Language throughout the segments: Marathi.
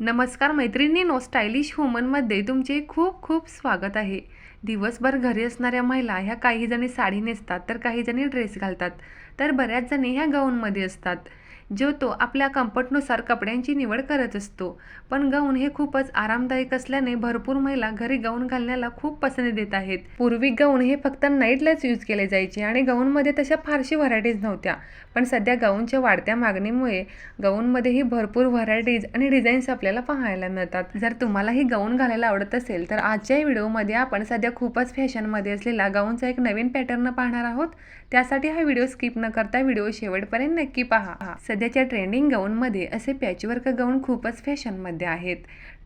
नमस्कार मैत्रिणींनो स्टायलिश वुमनमध्ये तुमचे खूप खूप स्वागत आहे. दिवसभर घरी असणाऱ्या महिला ह्या काही जणी साडी नेसतात तर काही जणी ड्रेस घालतात. तर बऱ्याच जणी ह्या गाऊनमध्ये असतात. जो तो आपल्या कम्फर्टनुसार कपड्यांची निवड करत असतो. पण गाऊन हे खूपच आरामदायक असल्याने भरपूर महिला घरी गाऊन घालण्याला खूप पसंती देत आहेत. पूर्वी गाऊन हे फक्त नाईटलाच यूज केले जायचे आणि गाऊनमध्ये तशा फारशी व्हरायटीज नव्हत्या. पण सध्या गाऊनच्या वाढत्या मागणीमुळे गाऊनमध्येही भरपूर व्हरायटीज आणि डिझाईन्स आपल्याला पाहायला मिळतात. जर तुम्हालाही गाऊन घालायला आवडत असेल तर आजच्या व्हिडिओमध्ये आपण सध्या खूपच फॅशनमध्ये असलेला गाऊनचा एक नवीन पॅटर्न पाहणार आहोत. त्यासाठी हा व्हिडिओ स्किप न करता व्हिडिओ शेवटपर्यंत नक्की पहा. सध्याच्या ट्रेंडिंग गाऊनमध्ये असे पॅचवर्क गाऊन खूपच फॅशनमध्ये आहेत.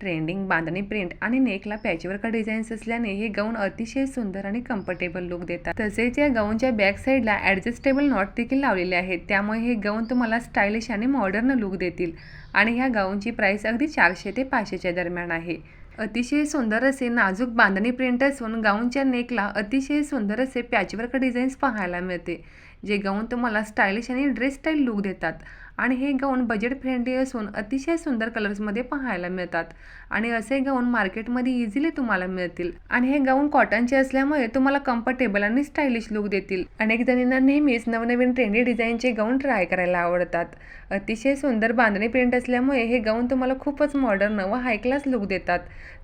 ट्रेंडिंग बांधणी प्रिंट आणि नेकला पॅचवर्क डिझाईन्स असल्याने हे गाऊन अतिशय सुंदर आणि कम्फर्टेबल लुक देतात. तसेच या गाऊनच्या बॅक साईडला ॲडजस्टेबल नॉट देखील लावलेले आहेत. त्यामुळे हे गाऊन तुम्हाला स्टायलिश आणि मॉडर्न लुक देतील आणि ह्या गाऊनची प्राईस अगदी चारशे ते पाचशेच्या दरम्यान आहे. अतिशय सुंदर असे नाजूक बांधणी प्रिंट असून गाऊनच्या नेकला अतिशय सुंदर असे पॅचवर्क डिझाईन्स पाहायला मिळते. जे गाऊन तुम्हाला स्टायलिश आणि ड्रेस स्टाईल लुक देतात. आणि हे गाऊन बजेट फ्रेंडली असून अतिशय सुंदर कलर्समध्ये पाहायला मिळतात. आणि असे गाऊन मार्केटमध्ये इझिली तुम्हाला मिळतील. आणि हे गाऊन कॉटनचे असल्यामुळे तुम्हाला कम्फर्टेबल आणि स्टायलिश लुक देतील. अनेक जणींना नेहमीच नवनवीन ट्रेंडी डिझाईनचे गाऊन ट्राय करायला आवडतात. अतिशय सुंदर बांधणी प्रिंट असल्यामुळे हे गाऊन तुम्हाला खूपच मॉडर्न व हाय क्लास लुक देतात.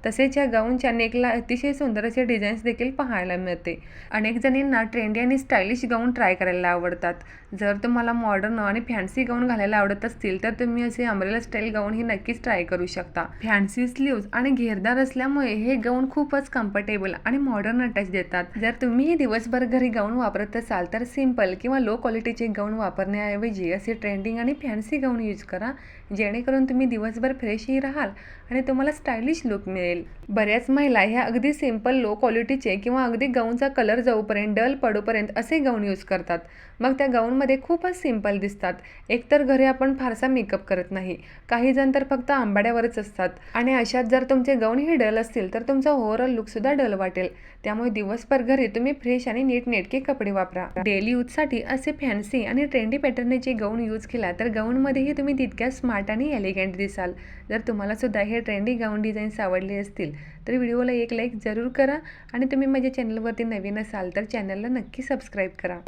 तसेच या गाऊनच्या नेकला अतिशय सुंदर असे डिझाईन्स देखील पाहायला मिळते. अनेक जणींना ट्रेंडी आणि स्टायलिश गाऊन ट्राय करायला आवडतात. जर तुम्हाला मॉडर्न आणि फॅन्सी गाऊन घालायला आवडत असतील तर तुम्ही असे अमरेला स्टाईल गाऊन ही नक्कीच ट्राय करू शकता. फॅन्सी स्लीव्ज आणि घेरदार असल्यामुळे हे गाऊन खूपच कम्फर्टेबल आणि मॉडर्न टच देतात. जर तुम्ही दिवसभर घरी गाऊन वापरत असाल तर सिंपल किंवा लो क्वालिटीचे गाऊन वापरण्याऐवजी असे ट्रेंडिंग आणि फॅन्सी गाऊन यूज करा जेणेकरून तुम्ही दिवसभर फ्रेशही राहाल आणि तुम्हाला स्टायलिश लुक मिळेल. बऱ्याच महिला ह्या अगदी सिंपल लो क्वालिटीचे किंवा अगदी गाऊनचा कलर जाऊपर्यंत डल पडूपर्यंत असे गाऊन यूज करतात. मग त्या गाऊनमध्ये खूपच सिंपल दिसतात. एकतर घरी आपण फारसा मेकअप करत नाही. काही जण तर फक्त आंबाड्यावरच असतात. आणि अशात जर तुमचे गाऊन हे डल असतील तर तुमचा ओव्हरऑल लुकसुद्धा डल वाटेल. त्यामुळे दिवसभर घरी तुम्ही फ्रेश आणि नीटनेटके कपडे वापरा. डेली यूजसाठी असे फॅन्सी आणि ट्रेंडी पॅटर्नचे गौण यूज केला तर गौणमध्येही तुम्ही तितक्या स्मार्ट आणि एलिगंट दिसाल. जर तुम्हाला सुद्धा हे ट्रेंडी गाऊन डिझाईन्स आवडले असतील तर व्हिडिओला एक लाईक जरूर करा. आणि तुम्ही माझ्या चॅनलवरती नवीन असाल तर चॅनलला नक्की सबस्क्राईब करा.